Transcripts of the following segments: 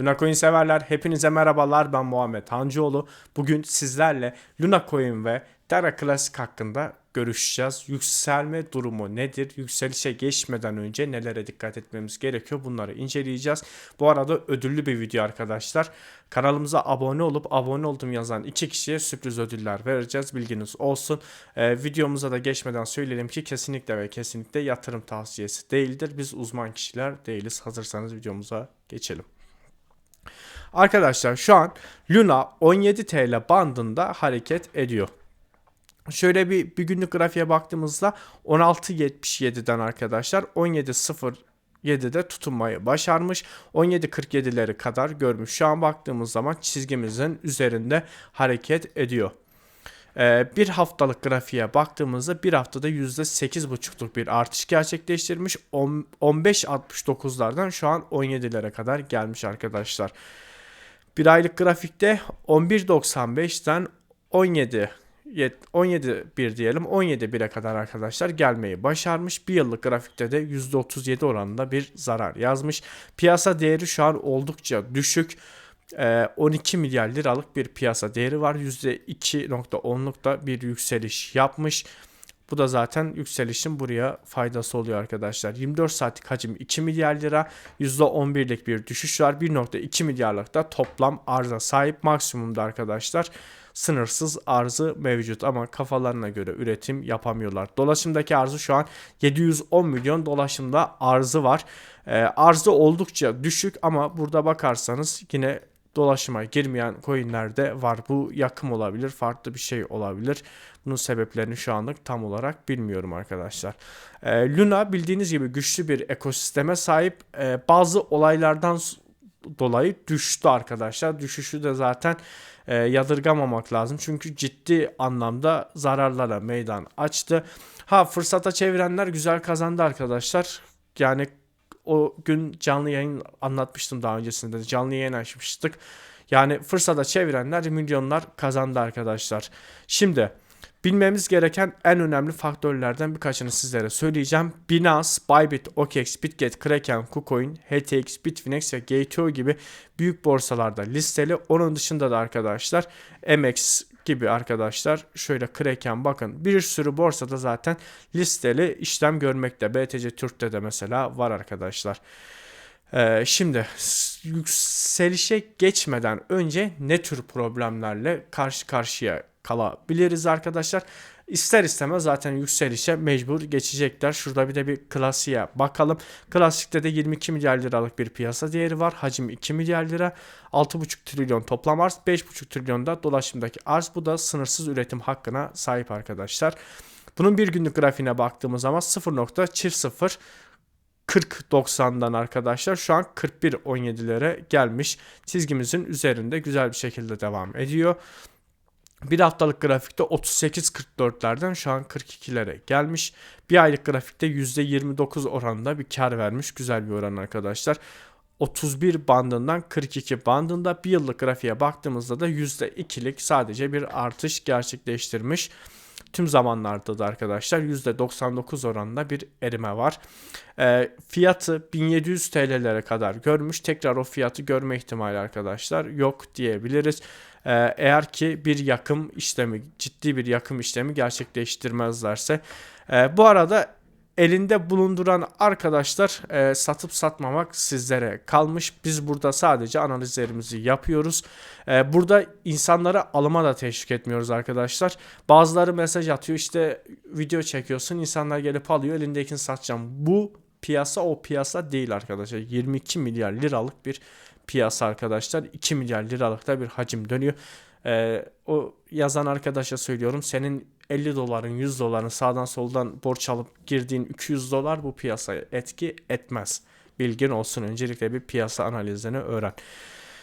Luna Coin severler hepinize merhabalar ben Muhammed Hancıoğlu. Bugün sizlerle Luna Coin ve Terra Classic hakkında görüşeceğiz. Yükselme durumu nedir? Yükselişe geçmeden önce nelere dikkat etmemiz gerekiyor? Bunları inceleyeceğiz. Bu arada ödüllü bir video arkadaşlar. Kanalımıza abone olup abone oldum yazan iki kişiye sürpriz ödüller vereceğiz. Bilginiz olsun. Ee, videomuza da geçmeden söyleyelim ki kesinlikle ve kesinlikle yatırım tavsiyesi değildir. Biz uzman kişiler değiliz. Hazırsanız videomuza geçelim. Arkadaşlar şu an Luna 17 TL bandında hareket ediyor. Şöyle bir, bir günlük grafiğe baktığımızda 16.77'den arkadaşlar 17.07'de tutunmayı başarmış. 17.47'leri kadar görmüş. Şu an baktığımız zaman çizgimizin üzerinde hareket ediyor. Ee, bir haftalık grafiğe baktığımızda bir haftada %8,5'luk bir artış gerçekleştirmiş. 15.69'lardan şu an 17'lere kadar gelmiş arkadaşlar. Bir aylık grafikte 11.95'ten 17 17 bir diyelim 17 1'e kadar arkadaşlar gelmeyi başarmış. Bir yıllık grafikte de %37 oranında bir zarar yazmış. Piyasa değeri şu an oldukça düşük. 12 ee, milyar liralık bir piyasa değeri var. %2.10'luk da bir yükseliş yapmış. Bu da zaten yükselişin buraya faydası oluyor arkadaşlar. 24 saatlik hacim 2 milyar lira. %11'lik bir düşüş var. 1.2 milyarlık da toplam arza sahip maksimumda arkadaşlar sınırsız arzı mevcut ama kafalarına göre üretim yapamıyorlar. Dolaşımdaki arzı şu an 710 milyon dolaşımda arzı var. E, arzı oldukça düşük ama burada bakarsanız yine dolaşıma girmeyen coinlerde var. Bu yakım olabilir, farklı bir şey olabilir. Bunun sebeplerini şu anlık tam olarak bilmiyorum arkadaşlar. E, Luna bildiğiniz gibi güçlü bir ekosisteme sahip. E, bazı olaylardan dolayı düştü arkadaşlar. Düşüşü de zaten e, yadırgamamak lazım. Çünkü ciddi anlamda zararlara meydan açtı. Ha fırsata çevirenler güzel kazandı arkadaşlar. Yani o gün canlı yayın anlatmıştım daha öncesinde. Canlı yayın açmıştık. Yani fırsata çevirenler milyonlar kazandı arkadaşlar. Şimdi Bilmemiz gereken en önemli faktörlerden birkaçını sizlere söyleyeceğim. Binance, Bybit, OKEx, Bitget, Kraken, KuCoin, HTX, Bitfinex ve Gate.io gibi büyük borsalarda listeli. Onun dışında da arkadaşlar MX gibi arkadaşlar şöyle Kraken bakın bir sürü borsada zaten listeli işlem görmekte. BTC Türk'te de mesela var arkadaşlar. Ee, şimdi yükselişe geçmeden önce ne tür problemlerle karşı karşıya kalabiliriz arkadaşlar. İster istemez zaten yükselişe mecbur geçecekler. Şurada bir de bir klasiğe bakalım. Klasikte de 22 milyar liralık bir piyasa değeri var. Hacim 2 milyar lira. 6,5 trilyon toplam arz. 5,5 trilyon da dolaşımdaki arz. Bu da sınırsız üretim hakkına sahip arkadaşlar. Bunun bir günlük grafiğine baktığımız zaman 0.00 40.90'dan arkadaşlar şu an 41.17'lere gelmiş. Çizgimizin üzerinde güzel bir şekilde devam ediyor. Bir haftalık grafikte 38.44'lerden şu an 42'lere gelmiş. Bir aylık grafikte %29 oranında bir kar vermiş. Güzel bir oran arkadaşlar. 31 bandından 42 bandında bir yıllık grafiğe baktığımızda da %2'lik sadece bir artış gerçekleştirmiş. Tüm zamanlarda da arkadaşlar %99 oranında bir erime var. E, fiyatı 1700 TL'lere kadar görmüş. Tekrar o fiyatı görme ihtimali arkadaşlar yok diyebiliriz. Ee, eğer ki bir yakım işlemi, ciddi bir yakım işlemi gerçekleştirmezlerse. Ee, bu arada elinde bulunduran arkadaşlar e, satıp satmamak sizlere kalmış. Biz burada sadece analizlerimizi yapıyoruz. E, burada insanlara alıma da teşvik etmiyoruz arkadaşlar. Bazıları mesaj atıyor işte video çekiyorsun insanlar gelip alıyor elindekini satacağım. Bu piyasa o piyasa değil arkadaşlar. 22 milyar liralık bir piyasa arkadaşlar. 2 milyar liralıkta bir hacim dönüyor. Ee, o yazan arkadaşa söylüyorum senin 50 doların 100 doların sağdan soldan borç alıp girdiğin 200 dolar bu piyasaya etki etmez. Bilgin olsun öncelikle bir piyasa analizini öğren.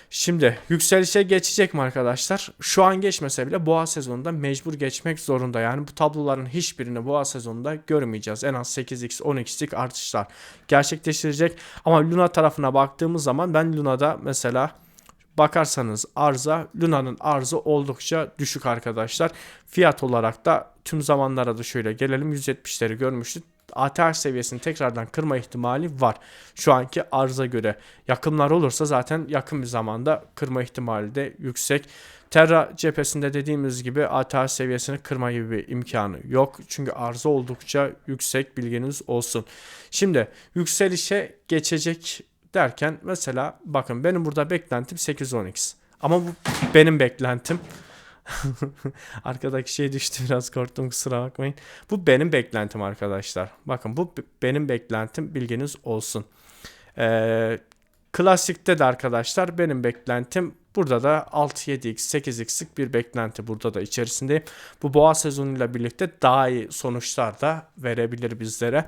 Şimdi yükselişe geçecek mi arkadaşlar? Şu an geçmese bile boğa sezonunda mecbur geçmek zorunda. Yani bu tabloların hiçbirini boğa sezonunda görmeyeceğiz. En az 8x 10x'lik artışlar gerçekleştirecek. Ama Luna tarafına baktığımız zaman ben Luna'da mesela bakarsanız arza Luna'nın arzı oldukça düşük arkadaşlar. Fiyat olarak da tüm zamanlara da şöyle gelelim 170'leri görmüştük ATH seviyesini tekrardan kırma ihtimali var. Şu anki arıza göre yakınlar olursa zaten yakın bir zamanda kırma ihtimali de yüksek. Terra cephesinde dediğimiz gibi ATH seviyesini kırma gibi bir imkanı yok. Çünkü arıza oldukça yüksek bilginiz olsun. Şimdi yükselişe geçecek derken mesela bakın benim burada beklentim 8-10x. Ama bu benim beklentim. Arkadaki şey düştü biraz korktum kusura bakmayın. Bu benim beklentim arkadaşlar. Bakın bu benim beklentim bilginiz olsun. Ee, klasikte de arkadaşlar benim beklentim burada da 6-7x 8x'lik bir beklenti burada da içerisindeyim. Bu boğa sezonuyla birlikte daha iyi sonuçlar da verebilir bizlere.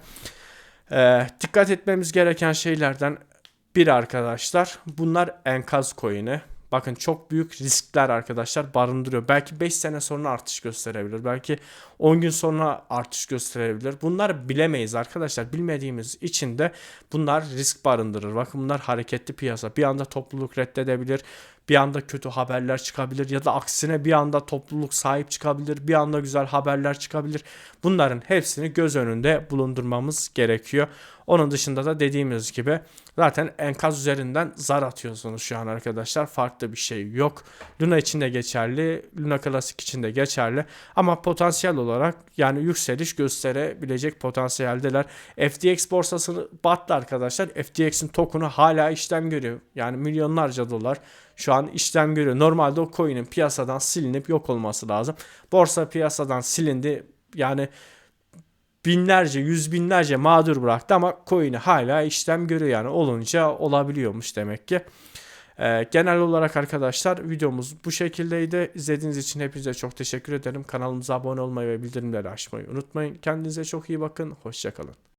Ee, dikkat etmemiz gereken şeylerden bir arkadaşlar bunlar enkaz coin'i. Bakın çok büyük riskler arkadaşlar barındırıyor. Belki 5 sene sonra artış gösterebilir. Belki 10 gün sonra artış gösterebilir. Bunlar bilemeyiz arkadaşlar. Bilmediğimiz için de bunlar risk barındırır. Bakın bunlar hareketli piyasa. Bir anda topluluk reddedebilir. Bir anda kötü haberler çıkabilir ya da aksine bir anda topluluk sahip çıkabilir. Bir anda güzel haberler çıkabilir. Bunların hepsini göz önünde bulundurmamız gerekiyor. Onun dışında da dediğimiz gibi zaten enkaz üzerinden zar atıyorsunuz şu an arkadaşlar. Farklı bir şey yok. Luna için de geçerli. Luna Classic için de geçerli. Ama potansiyel olarak yani yükseliş gösterebilecek potansiyeldeler. FTX borsası battı arkadaşlar. FTX'in token'u hala işlem görüyor. Yani milyonlarca dolar şu an işlem görüyor. Normalde o coin'in piyasadan silinip yok olması lazım. Borsa piyasadan silindi. Yani binlerce, yüz binlerce mağdur bıraktı ama coin'i hala işlem görüyor yani olunca olabiliyormuş demek ki. Ee, genel olarak arkadaşlar videomuz bu şekildeydi. İzlediğiniz için hepinize çok teşekkür ederim. Kanalımıza abone olmayı ve bildirimleri açmayı unutmayın. Kendinize çok iyi bakın. Hoşçakalın.